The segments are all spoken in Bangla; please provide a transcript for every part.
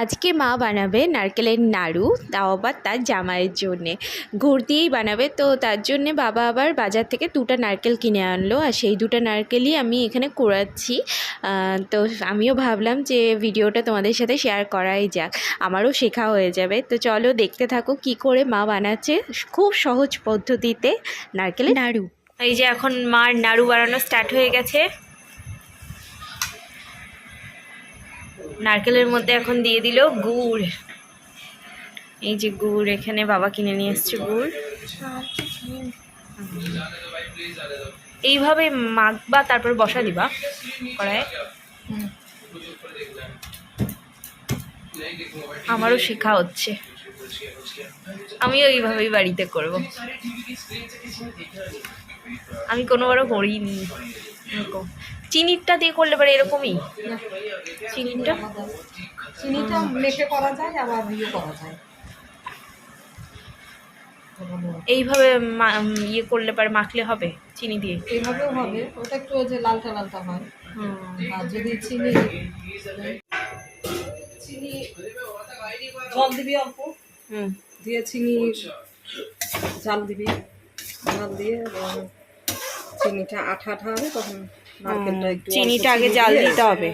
আজকে মা বানাবে নারকেলের নাড়ু, তাও আবার তার জামাইয়ের জন্যে। ঘুর দিয়েই বানাবে, তো তার জন্যে বাবা আবার বাজার থেকে দুটো নারকেল কিনে আনলো, আর সেই দুটো নারকেলই আমি এখানে কুড়াচ্ছি। তো আমিও ভাবলাম যে ভিডিওটা তোমাদের সাথে শেয়ার করাই যাক, আমারও শেখা হয়ে যাবে। তো চলো দেখতে থাকো কি করে মা বানাচ্ছে খুব সহজ পদ্ধতিতে নারকেলের নাড়ু। এই যে এখন মার নাড়ু বানানো স্টার্ট হয়ে গেছে। নারকেলের মধ্যে এখন দিয়ে দিল গুড়। এই যে গুড় এখানে বাবা কিনে নিয়ে এসছে গুড়। এইভাবে মাখবা, তারপর বসা দিবা কড়ায় আমারও শেখা হচ্ছে। আমিও এইভাবেই বাড়িতে করব। আমি কোনোবারও করিনি চিনিরটা দিয়ে করলে পরে এরকমই? চিনিটা? চিনিটা মেখে করা যায় আবার ইয়ে করা যায়। এইভাবে ইয়ে করলে পরে মাখলে হবে চিনি দিয়ে? এইভাবেও হবে। ওটা একটু যে লালটা লালটা হয়। আর যদি চিনি চিনি জল দিবি অল্প। হুম। দিয়ে চিনি জাল দিবি। জাল দিয়ে চিনিটা আঠা আঠা হবে তখন চিনিটা আগে জাল দিতে হবে।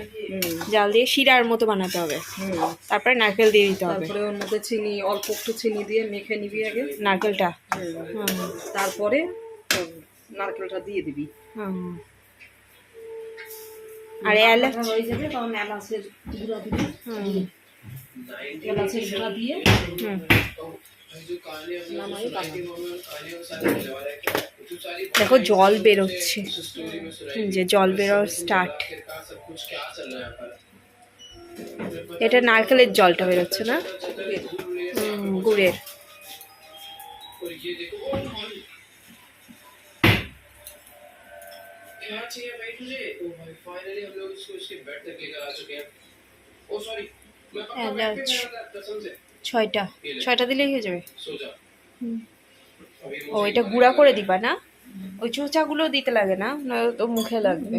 জাল দিয়ে শিরার মতো বানাতে হবে। তারপরে নারকেল দিয়ে দিতে হবে। তারপরে ওর মধ্যে চিনি অল্প একটু চিনি দিয়ে মেখে নিবি আগে। নারকেলটা। তারপরে নারকেলটা দিয়ে দিবি। আর এলাচ? হয়ে যাবে তখন এলাচের গুঁড়া দিবি। হুম। এলাচের গুঁড়া দিয়ে নামাই। দেখো জল বেরোচ্ছে। যে জল বেরোর স্টার্ট এটা নারকেলের জলটা বেরোচ্ছে না? গুড়ের। ছয়টা। ছয়টা দিলেই হয়ে যাবে। হুম। ও এটা গুঁড়া করে দিবা না? ওই চোঁচাগুলো দিতে লাগে না? তো মুখে লাগবে।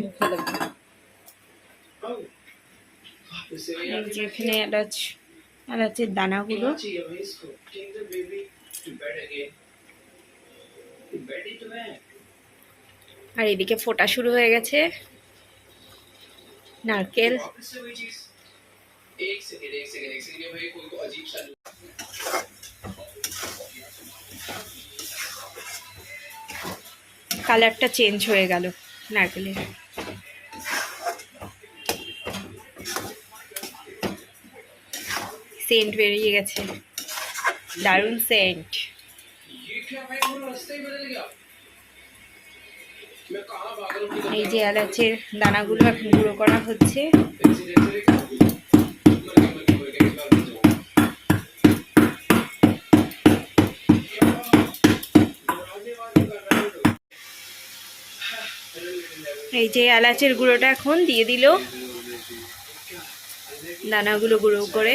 এখানে এলাচের দানাগুলো। আর এদিকে ফোটা শুরু হয়ে গেছে। নারকেল। কালারটা চেঞ্জ হয়ে গেল নারকেলের সেন্ট বেরিয়ে গেছে। দারুণ সেন্ট। এই যে এলাচের দানাগুলো এখন গুঁড়ো করা হচ্ছে। এই যে এলাচের গুঁড়োটা এখন দিয়ে দিল। দানাগুলো গুঁড়ো করে।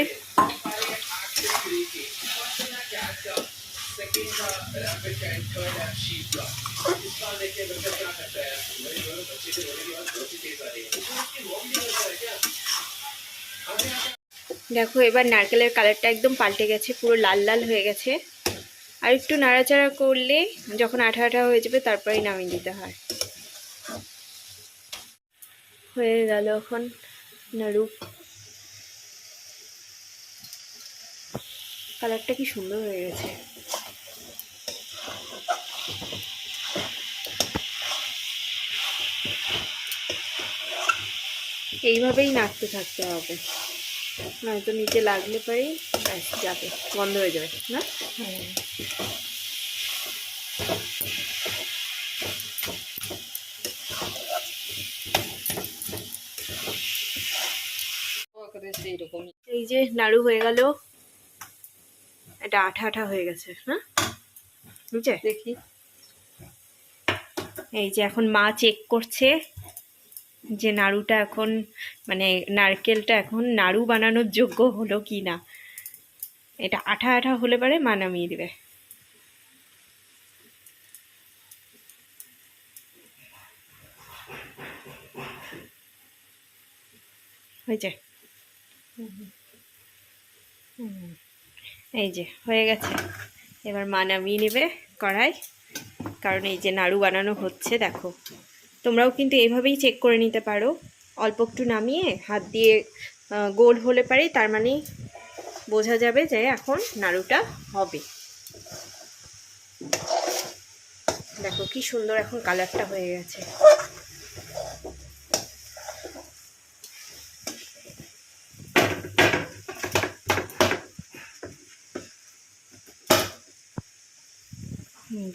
দেখো, এবার নারকেলের কালারটা একদম পাল্টে গেছে, পুরো লাল লাল হয়ে গেছে। আর একটু নাড়াচাড়া করলে যখন আঠা আঠা হয়ে যাবে, তারপরেই নামিয়ে দিতে হয়। হয়ে গেল এখন নাড়ু। কালারটা কি সুন্দর হয়ে গেছে। এইভাবেই নাড়তে থাকতে হবে। নয়তো নিচে লাগলে পরেই যাবে, বন্ধ হয়ে যাবে, না করে সেই রকমই এই যে নাড়ু হয়ে গেল এটা আঠা আঠা হয়ে গেছে হ্যাঁ? বুঝছে দেখি। এই যে এখন মা চেক করছে যে নাড়ুটা এখন মানে নারকেলটা এখন নাড়ু বানানোর যোগ্য হলো কি না এটা আঠা আঠা হলে পরে মা নামিয়ে দেবে। হয়েছে? এই যে, হয়ে গেছে। এবার মা নামিয়ে নেবে কড়াই। কারণ এই যে নাড়ু বানানো হচ্ছে, দেখো। তোমরাও কিন্তু এইভাবেই চেক করে নিতে পারো। অল্প একটু নামিয়ে হাত দিয়ে গোল হলে পারে, তার মানে বোঝা যাবে যে এখন নাড়ুটা হবে। দেখো কি সুন্দর এখন কালারটা হয়ে গেছে।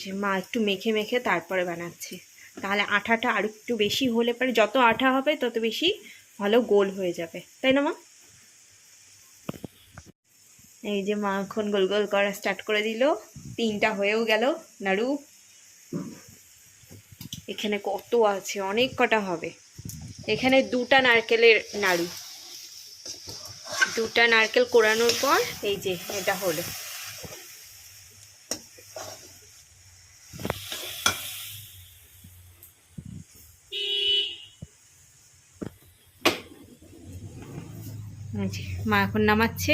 যে মা একটু মেখে মেখে তারপরে বানাচ্ছে। তাহলে আঠাটা আর একটু বেশি হলে পরে যত আঠা হবে তত বেশি ভালো গোল হয়ে যাবে। তাই না মা? এই যে মা এখন গোল গোল করা স্টার্ট করে দিল। তিনটা হয়েও গেল। নাড়ু। এখানে কত আছে? অনেক কটা হবে। এখানে দুটা নারকেলের নাড়ু। দুটা নারকেল কোরানোর পর এই যে এটা হলো। মা এখন নামাচ্ছে।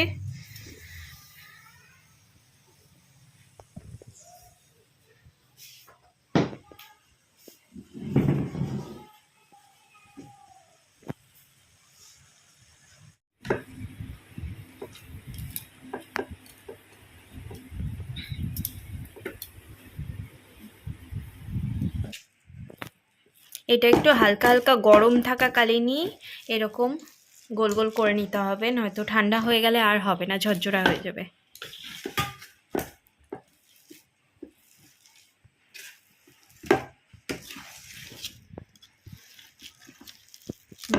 এটা একটু হালকা হালকা গরম থাকাকালীনই এরকম গোল গোল করে নিতে হবে, নয়তো ঠান্ডা হয়ে গেলে আর হবে না, ঝরঝরা হয়ে যাবে।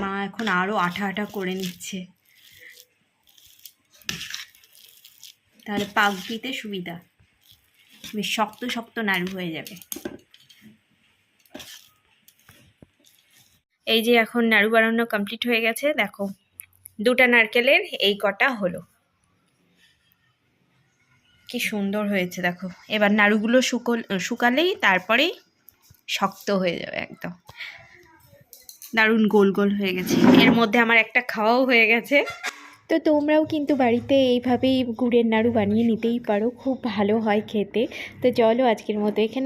মা এখন আরও আঠা আঠা করে নিচ্ছে। তাহলে পাক দিতে সুবিধা। বেশ শক্ত শক্ত নাড়ু হয়ে যাবে। এই যে এখন নাড়ু বানানো কমপ্লিট হয়ে গেছে, দেখো। দুটা নারকেলের এই কটা হলো। কি সুন্দর হয়েছে, দেখো। এবার নাড়ুগুলো শুকল শুকালেই তারপরেই শক্ত হয়ে যাবে একদম। দারুণ গোল গোল হয়ে গেছে। এর মধ্যে আমার একটা খাওয়াও হয়ে গেছে। তো তোমরাও কিন্তু বাড়িতে এইভাবেই গুড়ের নাড়ু বানিয়ে নিতেই পারো। খুব ভালো হয় খেতে। তো চলো আজকের মতো এখানে